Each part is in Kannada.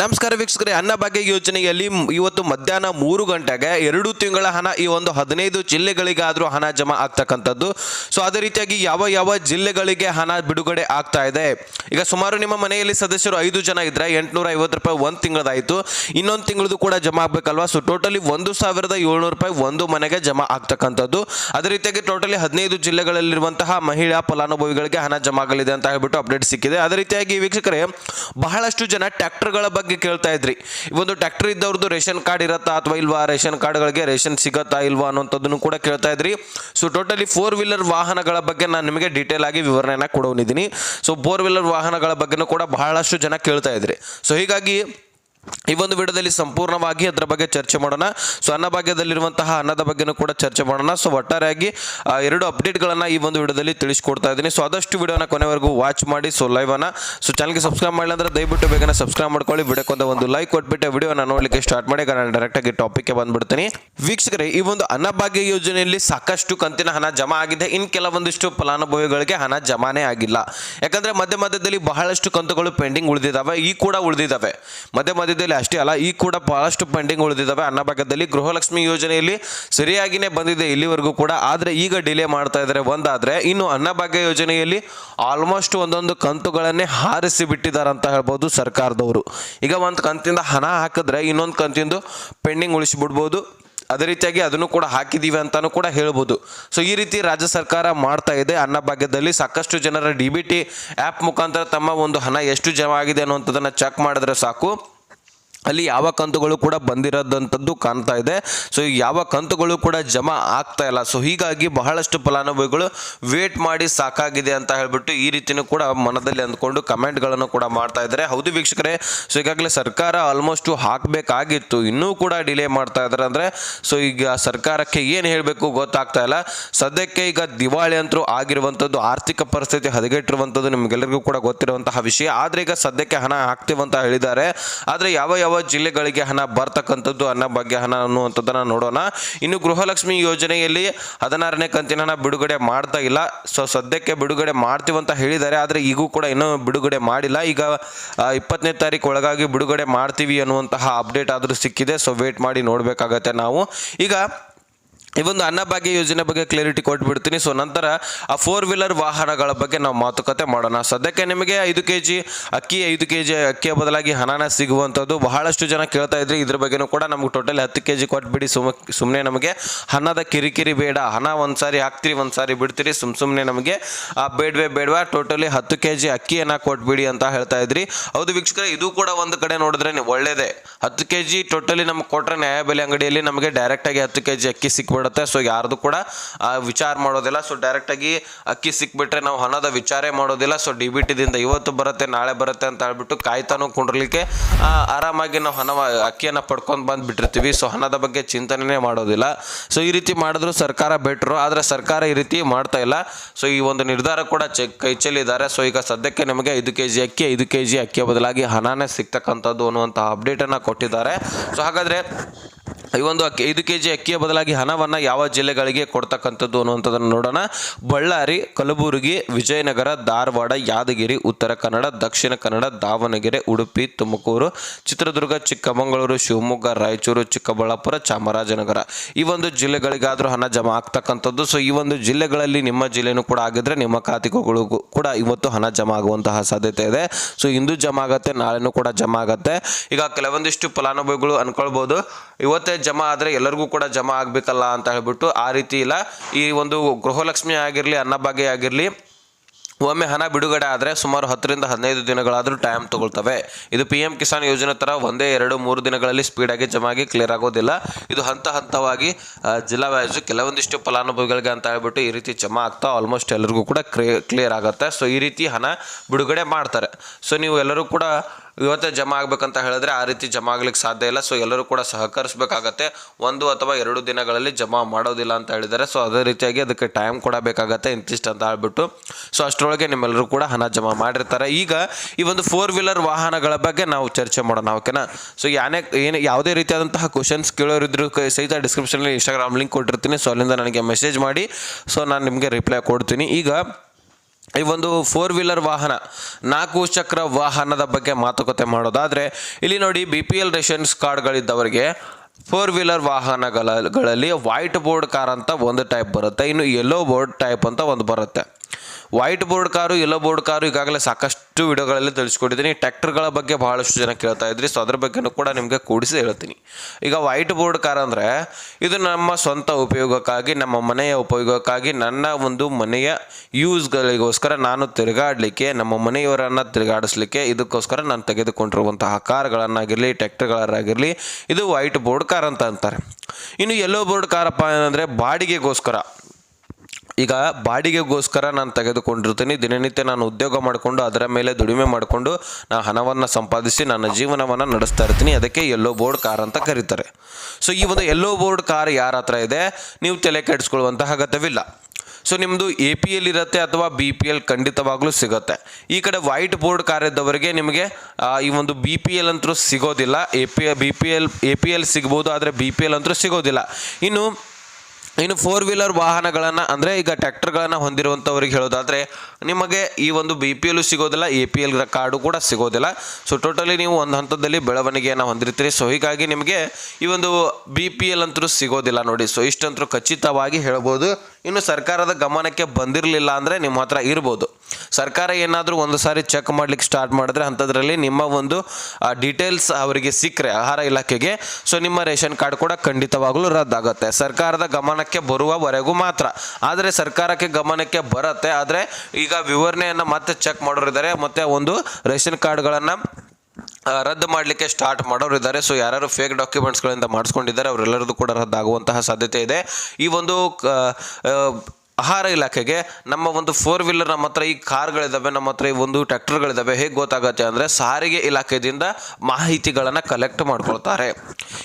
ನಮಸ್ಕಾರ ವೀಕ್ಷಕರೇ ಅನ್ನಭಾಗ್ಯ ಯೋಜನೆಯಲ್ಲಿ ಇವತ್ತು ಮಧ್ಯಾಹ್ನ ಮೂರು ಗಂಟೆಗೆ ಎರಡು ತಿಂಗಳ ಹಣ ಈ ಒಂದು ಹದಿನೈದು ಜಿಲ್ಲೆಗಳಿಗಾದರೂ ಹಣ ಜಮಾ ಆಗ್ತಕ್ಕಂಥದ್ದು. ಸೊ ಅದೇ ರೀತಿಯಾಗಿ ಯಾವ ಯಾವ ಜಿಲ್ಲೆಗಳಿಗೆ ಹಣ ಬಿಡುಗಡೆ ಆಗ್ತಾ ಇದೆ? ಈಗ ಸುಮಾರು ನಿಮ್ಮ ಮನೆಯಲ್ಲಿ ಸದಸ್ಯರು ಐದು ಜನ ಇದ್ರೆ ಎಂಟುನೂರ ಐವತ್ತು ರೂಪಾಯಿ ಒಂದು ತಿಂಗಳದಾಯಿತು. ಇನ್ನೊಂದು ತಿಂಗಳದು ಕೂಡ ಜಮಾ ಆಗಬೇಕಲ್ವಾ? ಸೊ ಟೋಟಲಿ ಒಂದು ಸಾವಿರದ ಏಳ್ನೂರು ರೂಪಾಯಿ ಒಂದು ಮನೆಗೆ ಜಮಾ ಆಗ್ತಕ್ಕಂಥದ್ದು. ಅದೇ ರೀತಿಯಾಗಿ ಟೋಟಲಿ ಹದಿನೈದು ಜಿಲ್ಲೆಗಳಲ್ಲಿರುವಂತಹ ಮಹಿಳಾ ಫಲಾನುಭವಿಗಳಿಗೆ ಹಣ ಜಮಾ ಆಗಲಿದೆ ಅಂತ ಹೇಳ್ಬಿಟ್ಟು ಅಪ್ಡೇಟ್ ಸಿಕ್ಕಿದೆ. ಅದೇ ರೀತಿಯಾಗಿ ವೀಕ್ಷಕರೇ, ಬಹಳಷ್ಟು ಜನ ಟ್ಯಾಕ್ಟರ್ಗಳ ಕೇಳ್ತಾ ಇದ್ರಿ. ಒಂದು ಟ್ರ್ಯಾಕ್ಟರ್ ಇದ್ದವ್ರದ್ದು ರೇಷನ್ ಕಾರ್ಡ್ ಇರತ್ತಾ ಅಥವಾ ಇಲ್ವಾ? ರೇಷನ್ ಕಾರ್ಡ್ಗಳಿಗೆ ರೇಷನ್ ಸಿಗತ್ತಾ ಇಲ್ವಾ ಅನ್ನೋಂಥದ್ದನ್ನು ಕೂಡ ಕೇಳ್ತಾ ಇದ್ರಿ. ಸೊ ಟೋಟಲಿ ಫೋರ್ ವೀಲರ್ ವಾಹನಗಳ ಬಗ್ಗೆ ನಾನು ನಿಮಗೆ ಡೀಟೇಲ್ ಆಗಿ ವಿವರಣೆಯನ್ನು ಕೊಡೋನಿದ್ದೀನಿ. ಸೊ ಫೋರ್ ವೀಲರ್ ವಾಹನಗಳ ಬಗ್ಗೆನೂ ಕೂಡ ಬಹಳಷ್ಟು ಜನ ಕೇಳ್ತಾ ಇದ್ರಿ. ಸೊ ಹೀಗಾಗಿ ಈ ಒಂದು ವಿಡಿಯೋದಲ್ಲಿ ಸಂಪೂರ್ಣವಾಗಿ ಅದರ ಬಗ್ಗೆ ಚರ್ಚೆ ಮಾಡೋಣ. ಸೊ ಅನ್ನಭಾಗ್ಯದಲ್ಲಿರುವಂತಹ ಅನ್ನದ ಬಗ್ಗೆನೂ ಕೂಡ ಚರ್ಚೆ ಮಾಡೋಣ. ಸೊ ಒಟ್ಟಾರೆಯಾಗಿ ಎರಡು ಅಪ್ಡೇಟ್ಗಳನ್ನು ಈ ಒಂದು ವಿಡಿಯೋದಲ್ಲಿ ತಿಳಿಸ್ಕೊಡ್ತಾ ಇದ್ದೀನಿ. ಸೊ ಆದಷ್ಟು ವಿಡಿಯೋನ ಕೊನೆವರೆಗೂ ವಾಚ್ ಮಾಡಿ. ಸೊ ಲೈವನ್ನ ಸೊ ಚಾನಲ್ಗೆ ಸಬ್ಸ್ಕ್ರೈಬ್ ಮಾಡಿಲ್ಲ ಅಂದ್ರೆ ದಯವಿಟ್ಟು ಬೇಗನೆ ಸಬ್ಸ್ಕ್ರೈಬ್ ಮಾಡ್ಕೊಳ್ಳಿ. ವಿಡಿಯೋಕ್ಕೊಂದು ಒಂದು ಲೈಕ್ ಕೊಟ್ಬಿಟ್ಟು ವಿಡಿಯೋನ ನೋಡಲಿಕ್ಕೆ ಸ್ಟಾರ್ಟ್ ಮಾಡಿ. ನಾನು ಡೈರೆಕ್ಟಾಗಿ ಟಾಪಿಕ್ಗೆ ಬಂದ್ಬಿಡ್ತೀನಿ. ವೀಕ್ಷಕರೇ, ಈ ಒಂದು ಅನ್ನಭಾಗ್ಯ ಯೋಜನೆಯಲ್ಲಿ ಸಾಕಷ್ಟು ಕಂತಿನ ಹಣ ಜಮಾ ಆಗಿದೆ. ಇನ್ನು ಕೆಲವೊಂದಿಷ್ಟು ಫಲಾನುಭವಿಗಳಿಗೆ ಹಣ ಜಮಾನೇ ಆಗಿಲ್ಲ. ಯಾಕಂದ್ರೆ ಮಧ್ಯ ಮಧ್ಯದಲ್ಲಿ ಬಹಳಷ್ಟು ಕಂತುಗಳು ಪೆಂಡಿಂಗ್ ಉಳಿದಿದ್ದಾವೆ. ಈ ಕೂಡ ಉಳಿದಿದ್ದಾವೆ. ಮಧ್ಯ ಮಧ್ಯದಲ್ಲಿ ಅಷ್ಟೇ ಅಲ್ಲ ಈ ಕೂಡ ಬಹಳಷ್ಟು ಪೆಂಡಿಂಗ್ ಉಳಿದಿದ್ದಾವೆ. ಅನ್ನಭಾಗ್ಯದಲ್ಲಿ ಗೃಹಲಕ್ಷ್ಮಿ ಯೋಜನೆಯಲ್ಲಿ ಸರಿಯಾಗಿನೇ ಬಂದಿದೆ ಇಲ್ಲಿವರೆಗೂ ಕೂಡ. ಆದರೆ ಈಗ ಡಿಲೇ ಮಾಡ್ತಾ ಇದ್ದಾರೆ ಒಂದಾದರೆ, ಇನ್ನು ಅನ್ನಭಾಗ್ಯ ಯೋಜನೆಯಲ್ಲಿ ಆಲ್ಮೋಸ್ಟ್ ಒಂದೊಂದು ಕಂತುಗಳನ್ನೇ ಹಾರಿಸಿ ಬಿಟ್ಟಿದ್ದಾರೆ ಅಂತ ಹೇಳ್ಬೋದು ಸರ್ಕಾರದವರು. ಈಗ ಒಂದು ಕಂತಿಂದ ಹಣ ಹಾಕಿದ್ರೆ ಇನ್ನೊಂದು ಕಂತಿಂದು ಪೆಂಡಿಂಗ್ ಉಳಿಸಿಬಿಡ್ಬೋದು. ಅದೇ ರೀತಿಯಾಗಿ ಅದನ್ನು ಕೂಡ ಹಾಕಿದ್ದೀವಿ ಅಂತಲೂ ಕೂಡ ಹೇಳ್ಬೋದು. ಸೊ ಈ ರೀತಿ ರಾಜ್ಯ ಸರ್ಕಾರ ಮಾಡ್ತಾ ಇದೆ. ಅನ್ನಭಾಗ್ಯದಲ್ಲಿ ಸಾಕಷ್ಟು ಜನರ ಡಿ ಬಿ ಟಿ ಆ್ಯಪ್ ಮುಖಾಂತರ ತಮ್ಮ ಒಂದು ಹಣ ಎಷ್ಟು ಜಮಾ ಆಗಿದೆ ಅನ್ನುವಂಥದ್ದನ್ನು ಚೆಕ್ ಮಾಡಿದ್ರೆ ಸಾಕು. ಅಲ್ಲಿ ಯಾವ ಕಂತುಗಳು ಕೂಡ ಬಂದಿರೋದಂಥದ್ದು ಕಾಣ್ತಾ ಇದೆ. ಸೊ ಯಾವ ಕಂತುಗಳು ಕೂಡ ಜಮಾ ಆಗ್ತಾ ಇಲ್ಲ. ಸೊ ಹೀಗಾಗಿ ಬಹಳಷ್ಟು ಫಲಾನುಭವಿಗಳು ವೇಟ್ ಮಾಡಿ ಸಾಕಾಗಿದೆ ಅಂತ ಹೇಳ್ಬಿಟ್ಟು ಈ ರೀತಿನೂ ಕೂಡ ಮನದಲ್ಲಿ ಅಂದ್ಕೊಂಡು ಕಮೆಂಟ್ಗಳನ್ನು ಕೂಡ ಮಾಡ್ತಾ ಇದ್ದಾರೆ. ಹೌದು ವೀಕ್ಷಕರೇ ಸೊ ಈಗಾಗಲೇ ಸರ್ಕಾರ ಆಲ್ಮೋಸ್ಟ್ ಹಾಕಬೇಕಾಗಿತ್ತು. ಇನ್ನೂ ಕೂಡ ಡಿಲೇ ಮಾಡ್ತಾ ಇದ್ದಾರೆ ಅಂದರೆ ಸೊ ಈಗ ಸರ್ಕಾರಕ್ಕೆ ಏನು ಹೇಳಬೇಕು ಗೊತ್ತಾಗ್ತಾ ಇಲ್ಲ. ಸದ್ಯಕ್ಕೆ ಈಗ ದಿವಾಳಿ ಅಂತರೂ ಆಗಿರುವಂಥದ್ದು, ಆರ್ಥಿಕ ಪರಿಸ್ಥಿತಿ ಹದಗೆಟ್ಟಿರುವಂಥದ್ದು ನಿಮಗೆಲ್ಲರಿಗೂ ಕೂಡ ಗೊತ್ತಿರುವಂತಹ ವಿಷಯ. ಆದರೆ ಈಗ ಸದ್ಯಕ್ಕೆ ಹಣ ಹಾಕ್ತೀವಂತ ಹೇಳಿದ್ದಾರೆ. ಆದರೆ ಯಾವ ಯಾವ ಜಿಲ್ಲೆಗಳಿಗೆ ಹಣ ಬರ್ತಕ್ಕಂಥದ್ದು ಅನ್ನೋ ಬಗ್ಗೆ ಹಣ ಅನ್ನುವಂಥದ್ದನ್ನು ನೋಡೋಣ. ಇನ್ನು ಗೃಹಲಕ್ಷ್ಮಿ ಯೋಜನೆಯಲ್ಲಿ ಹದಿನಾರನೇ ಕಂತಿನ ಹಣ ಬಿಡುಗಡೆ ಮಾಡ್ತಾ ಇಲ್ಲ. ಸೊ, ಸದ್ಯಕ್ಕೆ ಬಿಡುಗಡೆ ಮಾಡ್ತೀವಂತ ಹೇಳಿದ್ದಾರೆ. ಆದರೆ ಈಗೂ ಕೂಡ ಇನ್ನೂ ಬಿಡುಗಡೆ ಮಾಡಿಲ್ಲ. ಈಗ ಇಪ್ಪತ್ತನೇ ತಾರೀಕು ಒಳಗಾಗಿ ಬಿಡುಗಡೆ ಮಾಡ್ತೀವಿ ಅನ್ನುವಂತಹ ಅಪ್ಡೇಟ್ ಆದರೂ ಸಿಕ್ಕಿದೆ. ಸೊ ವೇಟ್ ಮಾಡಿ ನೋಡಬೇಕಾಗತ್ತೆ ನಾವು. ಈಗ ಈ ಒಂದು ಅನ್ನಭಾಗ್ಯ ಯೋಜನೆ ಬಗ್ಗೆ ಕ್ಲಾರಿಟಿ ಕೊಟ್ಬಿಡ್ತೀನಿ. ಸೊ ನಂತರ ಆ ಫೋರ್ ವೀಲರ್ ವಾಹನಗಳ ಬಗ್ಗೆ ನಾವು ಮಾತುಕತೆ ಮಾಡೋಣ. ಸದ್ಯಕ್ಕೆ ನಿಮಗೆ ಐದು ಕೆ ಜಿ ಅಕ್ಕಿ, ಐದು ಕೆ ಜಿ ಅಕ್ಕಿಯ ಬದಲಾಗಿ ಹಣನ ಸಿಗುವಂಥದ್ದು ಬಹಳಷ್ಟು ಜನ ಕೇಳ್ತಾ ಇದ್ರಿ. ಇದ್ರ ಬಗ್ಗೆನೂ ಕೂಡ ನಮ್ಗೆ ಟೋಟಲ್ ಹತ್ತು ಕೆ ಜಿ ಕೊಟ್ಬಿಡಿ. ಸುಮ್ ಸುಮ್ಮನೆ ನಮಗೆ ಹಣದ ಕಿರಿಕಿರಿ ಬೇಡ. ಹಣ ಒಂದು ಸಾರಿ ಹಾಕ್ತೀರಿ ಒಂದು ಬಿಡ್ತೀರಿ. ಸುಮ್ ಸುಮ್ಮನೆ ನಮಗೆ ಆ ಬೇಡವೇ ಬೇಡವಾ? ಟೋಟಲಿ ಹತ್ತು ಕೆ ಜಿ ಅಕ್ಕಿಯನ್ನು ಕೊಟ್ಬಿಡಿ ಅಂತ ಹೇಳ್ತಾ ಇದ್ರಿ. ಹೌದು ವೀಕ್ಷಕರೇ, ಇದು ಕೂಡ ಒಂದು ಕಡೆ ನೋಡಿದ್ರೆ ಒಳ್ಳೆಯದೇ ಹತ್ತು ಕೆ ಜಿ ಟೋಟಲಿ ನಮ್ಗೆ ಕೊಟ್ಟರೆ ನ್ಯಾಯಬೆಲೆ ಅಂಗಡಿಯಲ್ಲಿ ನಮಗೆ ಡೈರೆಕ್ಟಾಗಿ ಹತ್ತು ಕೆ ಜಿ ಅಕ್ಕಿ ಸಿಕ್ಬಿಡುತ್ತೆ ಸೊ ಯಾರ್ದು ಕೂಡ ವಿಚಾರ ಮಾಡೋದಿಲ್ಲ. ಸೊ ಡೈರೆಕ್ಟಾಗಿ ಅಕ್ಕಿ ಸಿಕ್ಬಿಟ್ರೆ ನಾವು ಹಣದ ವಿಚಾರೇ ಮಾಡೋದಿಲ್ಲ. ಸೊ ಡಿ ಬಿ ಟಿದಿಂದ ಇವತ್ತು ಬರುತ್ತೆ, ನಾಳೆ ಬರುತ್ತೆ ಅಂತ ಹೇಳ್ಬಿಟ್ಟು ಕಾಯ್ತಾನು ಕುಂಡ್ರಲಿಕ್ಕೆ ಆರಾಮಾಗಿ ನಾವು ಹಣ ಅಕ್ಕಿಯನ್ನು ಪಡ್ಕೊಂಡು ಬಂದು ಬಿಟ್ಟಿರ್ತೀವಿ ಸೊ ಹಣದ ಬಗ್ಗೆ ಚಿಂತನೆ ಮಾಡೋದಿಲ್ಲ. ಸೊ ಈ ರೀತಿ ಮಾಡಿದ್ರು ಸರ್ಕಾರ ಬೆಟ್ರು. ಆದರೆ ಸರ್ಕಾರ ಈ ರೀತಿ ಮಾಡ್ತಾ ಇಲ್ಲ. ಸೊ ಈ ಒಂದು ನಿರ್ಧಾರ ಕೂಡ ಕೈ ಚೆಲ್ಲಿದ್ದಾರೆ ಸೊ ಈಗ ಸದ್ಯಕ್ಕೆ ನಮಗೆ ಐದು ಕೆ ಜಿ ಅಕ್ಕಿ, ಐದು ಕೆ ಜಿ ಅಕ್ಕಿಯ ಬದಲಾಗಿ ಹಣನೇ ಸಿಗ್ತಕ್ಕಂಥದ್ದು ಅನ್ನುವಂಥ ಅಪ್ಡೇಟನ್ನು ಕೊಟ್ಟಿದ್ದಾರೆ. ಸೊ ಹಾಗಾದರೆ ಈ ಒಂದು ಅಕ್ಕಿ, ಐದು ಕೆ ಜಿ ಅಕ್ಕಿಯ ಬದಲಾಗಿ ಹಣವನ್ನು ಯಾವ ಜಿಲ್ಲೆಗಳಿಗೆ ಕೊಡ್ತಕ್ಕಂಥದ್ದು ಅನ್ನುವಂಥದ್ದನ್ನು ನೋಡೋಣ. ಬಳ್ಳಾರಿ, ಕಲಬುರಗಿ, ವಿಜಯನಗರ, ಧಾರವಾಡ, ಯಾದಗಿರಿ, ಉತ್ತರ ಕನ್ನಡ, ದಕ್ಷಿಣ ಕನ್ನಡ, ದಾವಣಗೆರೆ, ಉಡುಪಿ, ತುಮಕೂರು, ಚಿತ್ರದುರ್ಗ, ಚಿಕ್ಕಮಗಳೂರು, ಶಿವಮೊಗ್ಗ, ರಾಯಚೂರು, ಚಿಕ್ಕಬಳ್ಳಾಪುರ, ಚಾಮರಾಜನಗರ. ಈ ಒಂದು ಜಿಲ್ಲೆಗಳಿಗಾದರೂ ಹಣ ಜಮಾ ಆಗ್ತಕ್ಕಂಥದ್ದು. ಸೊ ಈ ಒಂದು ಜಿಲ್ಲೆಗಳಲ್ಲಿ ನಿಮ್ಮ ಜಿಲ್ಲೆನೂ ಕೂಡ ಆಗಿದ್ರೆ ನಿಮ್ಮ ಖಾತೆಗಳು ಕೂಡ ಇವತ್ತು ಹಣ ಜಮಾ ಆಗುವಂತಹ ಸಾಧ್ಯತೆ ಇದೆ. ಸೊ ಇಂದು ಜಮಾ ಆಗತ್ತೆ, ನಾಳೆನೂ ಕೂಡ ಜಮಾ ಆಗತ್ತೆ. ಈಗ ಕೆಲವೊಂದಿಷ್ಟು ಫಲಾನುಭವಿಗಳು ಅನ್ಕೊಳ್ಬೋದು. ಇವತ್ತೇ ಜಮಾ ಆದರೆ ಎಲ್ಲರಿಗೂ ಕೂಡ ಜಮಾ ಆಗಬೇಕಲ್ಲ ಅಂತ ಹೇಳ್ಬಿಟ್ಟು ಆ ರೀತಿ ಇಲ್ಲ. ಈ ಒಂದು ಗೃಹಲಕ್ಷ್ಮಿ ಆಗಿರಲಿ, ಅನ್ನಭಾಗ್ಯ ಆಗಿರಲಿ, ಒಮ್ಮೆ ಹಣ ಬಿಡುಗಡೆ ಆದರೆ ಸುಮಾರು ಹತ್ತರಿಂದ ಹದಿನೈದು ದಿನಗಳಾದರೂ ಟೈಮ್ ತಗೊಳ್ತವೆ. ಇದು ಪಿ ಎಂ ಕಿಸಾನ್ ಯೋಜನೆ ಥರ ಒಂದೇ ಎರಡು ಮೂರು ದಿನಗಳಲ್ಲಿ ಸ್ಪೀಡಾಗಿ ಜಮಾಗಿ ಕ್ಲಿಯರ್ ಆಗೋದಿಲ್ಲ. ಇದು ಹಂತ ಹಂತವಾಗಿ ಜಿಲ್ಲಾ ವೈಸು ಕೆಲವೊಂದಿಷ್ಟು ಫಲಾನುಭವಿಗಳಿಗೆ ಅಂತ ಹೇಳ್ಬಿಟ್ಟು ಈ ರೀತಿ ಜಮಾ ಆಗ್ತಾ ಆಲ್ಮೋಸ್ಟ್ ಎಲ್ಲರಿಗೂ ಕೂಡ ಕ್ಲಿಯರ್ ಆಗುತ್ತೆ. ಸೊ ಈ ರೀತಿ ಹಣ ಬಿಡುಗಡೆ ಮಾಡ್ತಾರೆ. ಸೊ ನೀವು ಎಲ್ಲರೂ ಕೂಡ ಇವತ್ತೇ ಜಮಾ ಆಗಬೇಕಂತ ಹೇಳಿದ್ರೆ ಆ ರೀತಿ ಜಮಾ ಆಗ್ಲಿಕ್ಕೆ ಸಾಧ್ಯ ಇಲ್ಲ. ಸೊ ಎಲ್ಲರೂ ಕೂಡ ಸಹಕರಿಸಬೇಕಾಗತ್ತೆ. ಒಂದು ಅಥವಾ ಎರಡು ದಿನಗಳಲ್ಲಿ ಜಮಾ ಮಾಡೋದಿಲ್ಲ ಅಂತ ಹೇಳಿದ್ದಾರೆ. ಸೊ ಅದೇ ರೀತಿಯಾಗಿ ಅದಕ್ಕೆ ಟೈಮ್ ಕೂಡ ಬೇಕಾಗತ್ತೆ, ಇಂತಿಷ್ಟು ಅಂತ ಹೇಳ್ಬಿಟ್ಟು. ಸೊ ಅಷ್ಟರೊಳಗೆ ನಿಮ್ಮೆಲ್ಲರೂ ಕೂಡ ಹಣ ಜಮಾ ಮಾಡಿರ್ತಾರೆ. ಈಗ ಈ ಒಂದು ಫೋರ್ ವೀಲರ್ ವಾಹನಗಳ ಬಗ್ಗೆ ನಾವು ಚರ್ಚೆ ಮಾಡೋಣ ಓಕೆನಾ ಸೊ ಯಾನೇ ಏನು ಯಾವುದೇ ರೀತಿಯಾದಂತಹ ಕ್ವಶನ್ಸ್ ಕೇಳೋರಿದ್ರು ಸಹಿತ ಡಿಸ್ಕ್ರಿಪ್ಷನಲ್ಲಿ ಇನ್ಸ್ಟಾಗ್ರಾಮ್ ಲಿಂಕ್ ಕೊಟ್ಟಿರ್ತೀನಿ. ಸೊ ಅಲ್ಲಿಂದ ನನಗೆ ಮೆಸೇಜ್ ಮಾಡಿ. ಸೊ ನಾನು ನಿಮಗೆ ರಿಪ್ಲೈ ಕೊಡ್ತೀನಿ. ಈಗ ಈ ಒಂದು ಫೋರ್ ವೀಲರ್ ವಾಹನ, ನಾಲ್ಕು ಚಕ್ರ ವಾಹನದ ಬಗ್ಗೆ ಮಾತುಕತೆ ಮಾಡೋದಾದರೆ, ಇಲ್ಲಿ ನೋಡಿ ಬಿ ಪಿ ಎಲ್ ರೇಷನ್ಸ್ ಕಾರ್ಡ್ಗಳಿದ್ದವರಿಗೆ ಫೋರ್ ವೀಲರ್ ವಾಹನಗಳಲ್ಲಿ ವೈಟ್ ಬೋರ್ಡ್ ಕಾರ್ ಅಂತ ಒಂದು ಟೈಪ್ ಬರುತ್ತೆ. ಇನ್ನು ಯೆಲ್ಲೋ ಬೋರ್ಡ್ ಟೈಪ್ ಅಂತ ಒಂದು ಬರುತ್ತೆ. White board car yellow board car ಈಗಾಗಲೇ ಸಾಕಷ್ಟು ವಿಡಿಯೋಗಳಲ್ಲಿ ತಿಳಿಸ್ಕೊಟ್ಟಿದ್ದೀನಿ. ಟ್ಯಾಕ್ಟರ್ಗಳ ಬಗ್ಗೆ ಬಹಳಷ್ಟು ಜನ ಕೇಳ್ತಾ ಇದ್ರಿ. ಸೊ ಅದ್ರ ಬಗ್ಗೆನೂ ಕೂಡ ನಿಮಗೆ ಕೂಡಿಸಿ ಹೇಳ್ತೀನಿ. ಈಗ ವೈಟ್ ಬೋರ್ಡ್ ಕಾರ್ ಅಂದರೆ, ಇದು ನಮ್ಮ ಸ್ವಂತ ಉಪಯೋಗಕ್ಕಾಗಿ, ನಮ್ಮ ಮನೆಯ ಉಪಯೋಗಕ್ಕಾಗಿ, ನನ್ನ ಒಂದು ಮನೆಯ ಯೂಸ್ಗಳಿಗೋಸ್ಕರ ನಾನು ತಿರುಗಾಡಲಿಕ್ಕೆ, ನಮ್ಮ ಮನೆಯವರನ್ನು ತಿರುಗಾಡಿಸ್ಲಿಕ್ಕೆ, ಇದಕ್ಕೋಸ್ಕರ ನಾನು ತೆಗೆದುಕೊಂಡಿರುವಂತಹ ಕಾರ್ಗಳನ್ನಾಗಿರಲಿ ಟ್ಯಾಕ್ಟರ್ಗಳಾಗಿರಲಿ ಇದು ವೈಟ್ ಬೋರ್ಡ್ ಕಾರ್ ಅಂತ ಅಂತಾರೆ. ಇನ್ನು ಯೆಲ್ಲೋ ಬೋರ್ಡ್ ಕಾರಪ್ಪ ಏನಂದರೆ, ಬಾಡಿಗೆಗೋಸ್ಕರ. ಈಗ ಬಾಡಿಗೆಗೋಸ್ಕರ ನಾನು ತೆಗೆದುಕೊಂಡಿರ್ತೀನಿ. ದಿನನಿತ್ಯ ನಾನು ಉದ್ಯೋಗ ಮಾಡಿಕೊಂಡು, ಅದರ ಮೇಲೆ ದುಡಿಮೆ ಮಾಡಿಕೊಂಡು ನಾನು ಹಣವನ್ನು ಸಂಪಾದಿಸಿ, ನನ್ನ ಜೀವನವನ್ನು ನಡೆಸ್ತಾ ಇರ್ತೀನಿ. ಅದಕ್ಕೆ ಯೆಲ್ಲೋ ಬೋರ್ಡ್ ಕಾರ್ ಅಂತ ಕರೀತಾರೆ. ಸೊ ಈ ಒಂದು ಯೆಲ್ಲೋ ಬೋರ್ಡ್ ಕಾರ್ ಯಾರ ಹತ್ರ ಇದೆ? ನೀವು ತಲೆ ಕೆಡಿಸ್ಕೊಳ್ಳುವಂತಹ ಅಗತ್ಯವಿಲ್ಲ. ಸೊ ನಿಮ್ಮದು ಎ ಪಿ ಎಲ್ ಇರುತ್ತೆ ಅಥವಾ ಬಿ ಪಿ ಎಲ್ ಖಂಡಿತವಾಗ್ಲೂ ಸಿಗುತ್ತೆ. ಈ ಕಡೆ ವೈಟ್ ಬೋರ್ಡ್ ಕಾರ್ ಇದ್ದವರಿಗೆ ನಿಮಗೆ ಈ ಒಂದು ಬಿ ಪಿ ಎಲ್ ಅಂತೂ ಸಿಗೋದಿಲ್ಲ. A P B P L A P L ಸಿಗ್ಬೋದು, ಆದರೆ ಬಿ ಪಿ ಎಲ್ ಅಂತೂ ಸಿಗೋದಿಲ್ಲ. ಇನ್ನು ಇನ್ನು ಫೋರ್ ವೀಲರ್ ವಾಹನಗಳನ್ನು, ಅಂದರೆ ಈಗ ಟ್ಯಾಕ್ಟರ್ಗಳನ್ನು ಹೊಂದಿರುವಂಥವ್ರಿಗೆ ಹೇಳೋದಾದರೆ, ನಿಮಗೆ ಈ ಒಂದು ಬಿ ಪಿ ಎಲ್ ಸಿಗೋದಿಲ್ಲ ಎ ಪಿ ಎಲ್ ಕಾರ್ಡು ಕೂಡ ಸಿಗೋದಿಲ್ಲ. ಸೊ ಟೋಟಲಿ ನೀವು ಒಂದು ಹಂತದಲ್ಲಿ ಬೆಳವಣಿಗೆಯನ್ನು ಹೊಂದಿರ್ತೀರಿ. ಸೊ ಹೀಗಾಗಿ ನಿಮಗೆ ಈ ಒಂದು ಬಿ ಪಿ ಎಲ್ ಅಂತೂ ಸಿಗೋದಿಲ್ಲ ನೋಡಿ. ಸೊ ಇಷ್ಟಂತರೂ ಖಚಿತವಾಗಿ ಹೇಳ್ಬೋದು. ಇನ್ನು ಸರ್ಕಾರದ ಗಮನಕ್ಕೆ ಬಂದಿರಲಿಲ್ಲ ಅಂದರೆ ನಿಮ್ಮ ಹತ್ರ ಇರ್ಬೋದು. ಸರ್ಕಾರ ಏನಾದರೂ ಒಂದು ಸಾರಿ ಚೆಕ್ ಮಾಡ್ಲಿಕ್ಕೆ ಸ್ಟಾರ್ಟ್ ಮಾಡಿದ್ರೆ ಅಂಥದ್ರಲ್ಲಿ ನಿಮ್ಮ ಒಂದು ಡೀಟೇಲ್ಸ್ ಅವರಿಗೆ ಸಿಕ್ಕರೆ ಆಹಾರ ಇಲಾಖೆಗೆ. ಸೊ ನಿಮ್ಮ ರೇಷನ್ ಕಾರ್ಡ್ ಕೂಡ ಖಂಡಿತವಾಗಲೂ ರದ್ದಾಗುತ್ತೆ. ಸರ್ಕಾರದ ಗಮನಕ್ಕೆ ಬರುವವರೆಗೂ ಮಾತ್ರ. ಆದರೆ ಸರ್ಕಾರಕ್ಕೆ ಗಮನಕ್ಕೆ ಬರುತ್ತೆ. ಆದರೆ ಈಗ ವಿವರಣೆಯನ್ನು ಮತ್ತೆ ಚೆಕ್ ಮಾಡೋರಿದ್ದಾರೆ. ಮತ್ತು ಒಂದು ರೇಷನ್ ಕಾರ್ಡ್ಗಳನ್ನು ರದ್ದು ಮಾಡಲಿಕ್ಕೆ ಸ್ಟಾರ್ಟ್ ಮಾಡೋರು ಇದ್ದಾರೆ ಸೊ ಯಾರು ಫೇಕ್ ಡಾಕ್ಯುಮೆಂಟ್ಸ್ಗಳಿಂದ ಮಾಡಿಸ್ಕೊಂಡಿದ್ದಾರೆ, ಅವರೆಲ್ಲರದ್ದು ಕೂಡ ರದ್ದಾಗುವಂತಹ ಸಾಧ್ಯತೆ ಇದೆ. ಈ ಒಂದು ಆಹಾರ ಇಲಾಖೆಗೆ ನಮ್ಮ ಒಂದು ಫೋರ್ ವೀಲರ್ ನಮ್ಮ ಹತ್ರ ಈ ಕಾರ್ಗಳಿದ್ದಾವೆ ನಮ್ಮ ಹತ್ರ ಈ ಒಂದು ಟ್ರ್ಯಾಕ್ಟರ್ಗಳಿದ್ದಾವೆ ಹೇಗೆ ಗೊತ್ತಾಗುತ್ತೆ ಅಂದರೆ ಸಾರಿಗೆ ಇಲಾಖೆಯಿಂದ ಮಾಹಿತಿಗಳನ್ನು ಕಲೆಕ್ಟ್ ಮಾಡ್ಕೊಳ್ತಾರೆ.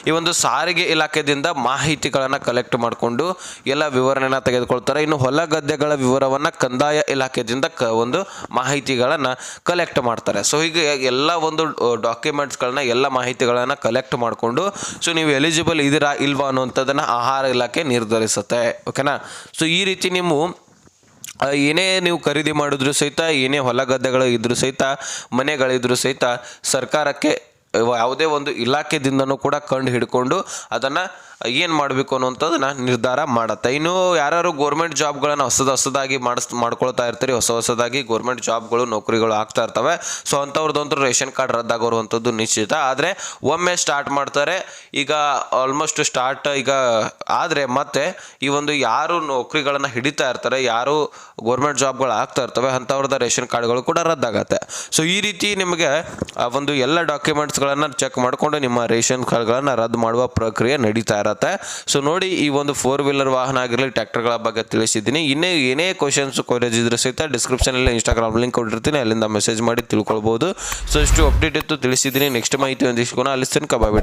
ಈ ಒಂದು ಸಾರಿಗೆ ಇಲಾಖೆಯಿಂದ ಮಾಹಿತಿಗಳನ್ನು ಕಲೆಕ್ಟ್ ಮಾಡಿಕೊಂಡು ಎಲ್ಲ ವಿವರಣೆನ ತೆಗೆದುಕೊಳ್ತಾರೆ. ಇನ್ನು ಹೊಲ ಗದ್ದೆಗಳ ವಿವರವನ್ನು ಕಂದಾಯ ಇಲಾಖೆಯಿಂದ ಕ ಒಂದು ಮಾಹಿತಿಗಳನ್ನು ಕಲೆಕ್ಟ್ ಮಾಡ್ತಾರೆ. ಸೊ ಹೀಗೆ ಎಲ್ಲ ಒಂದು ಡಾಕ್ಯುಮೆಂಟ್ಸ್ಗಳನ್ನ ಎಲ್ಲ ಮಾಹಿತಿಗಳನ್ನು ಕಲೆಕ್ಟ್ ಮಾಡಿಕೊಂಡು ಸೊ ನೀವು ಎಲಿಜಿಬಲ್ ಇದ್ದೀರಾ ಇಲ್ವಾ ಅನ್ನುವಂಥದ್ದನ್ನು ಆಹಾರ ಇಲಾಖೆ ನಿರ್ಧರಿಸುತ್ತೆ. ಓಕೆನಾ ಸೊ ಈ ರೀತಿ ನೀವು ಏನೇ ನೀವು ಖರೀದಿ ಮಾಡಿದ್ರು ಸಹಿತ, ಏನೇ ಹೊಲ ಗದ್ದೆಗಳು ಇದ್ದರೂ ಸಹಿತ, ಮನೆಗಳಿದ್ರು ಸಹಿತ ಸರ್ಕಾರಕ್ಕೆ ಯಾವುದೇ ಒಂದು ಇಲಾಖೆದಿಂದನೂ ಕೂಡ ಕಂಡು ಹಿಡ್ಕೊಂಡು ಅದನ್ನು ಏನು ಮಾಡಬೇಕು ಅನ್ನುವಂಥದ್ದನ್ನ ನಿರ್ಧಾರ ಮಾಡುತ್ತೆ. ಇನ್ನು ಯಾರು ಗೋರ್ಮೆಂಟ್ ಜಾಬ್ಗಳನ್ನು ಹೊಸದು ಹೊಸದಾಗಿ ಮಾಡಿಸ್, ಮಾಡ್ಕೊಳ್ತಾ ಇರ್ತೀರಿ, ಹೊಸ ಹೊಸದಾಗಿ ಗೋರ್ಮೆಂಟ್ ಜಾಬ್ಗಳು ನೌಕರಿಗಳು ಆಗ್ತಾ ಇರ್ತವೆ. ಸೊ ಅಂಥವ್ರದ್ದಂತೂ ರೇಷನ್ ಕಾರ್ಡ್ ರದ್ದಾಗಿರುವಂಥದ್ದು ನಿಶ್ಚಿತ. ಆದರೆ ಒಮ್ಮೆ ಸ್ಟಾರ್ಟ್ ಮಾಡ್ತಾರೆ, ಈಗ ಆಲ್ಮೋಸ್ಟ್ ಸ್ಟಾರ್ಟ್ ಈಗ ಆದರೆ ಮತ್ತೆ ಈ ಒಂದು ಯಾರು ನೌಕರಿಗಳನ್ನು ಹಿಡಿತಾ ಇರ್ತಾರೆ, ಯಾರು ಗೋರ್ಮೆಂಟ್ ಜಾಬ್ಗಳು ಆಗ್ತಾ ಇರ್ತವೆ ಅಂಥವ್ರದ್ದು ರೇಷನ್ ಕಾರ್ಡ್ಗಳು ಕೂಡ ರದ್ದಾಗತ್ತೆ. ಸೊ ಈ ರೀತಿ ನಿಮಗೆ ಒಂದು ಎಲ್ಲ ಡಾಕ್ಯುಮೆಂಟ್ಸ್ಗಳನ್ನು ಚೆಕ್ ಮಾಡಿಕೊಂಡು ನಿಮ್ಮ ರೇಷನ್ ಕಾರ್ಡ್ಗಳನ್ನು ರದ್ದು ಮಾಡುವ ಪ್ರಕ್ರಿಯೆ ನಡೀತಾ ಇರುತ್ತೆ. ಸೊ ನೋಡಿ ಈ ಒಂದು ಫೋರ್ ವೀಲರ್ ವಾಹನ ಆಗಿರಲಿ, ಟ್ರ್ಯಾಕ್ಟರ್ಗಳ ಬಗ್ಗೆ ತಿಳಿಸಿದ್ದೀನಿ. ಇನ್ನೇ ಏನೇ ಕ್ವಶನ್ಸ್ ಕೊರೇಜ್ ಇದ್ರೆ ಸಹಿತ ಡಿಸ್ಕ್ರಿಪ್ಷನಲ್ಲಿ ಇನ್ಸ್ಟಾಗ್ರಾಮ್ ಲಿಂಕ್ ಕೊಟ್ಟಿರ್ತೀನಿ. ಅಲ್ಲಿಂದ ಮೆಸೇಜ್ ಮಾಡಿ ತಿಳ್ಕೊಳ್ಬೋದು. ಸೊ ಇಷ್ಟು ಅಪ್ಡೇಟ್ ಇತ್ತು, ತಿಳಿಸಿದ್ದೀನಿ. ನೆಕ್ಸ್ಟ್ ಮಾಹಿತಿ ಒಂದಿಸ್ಕೊಣ ಅಲ್ಲಿ ತನಕ ಬಾಯ್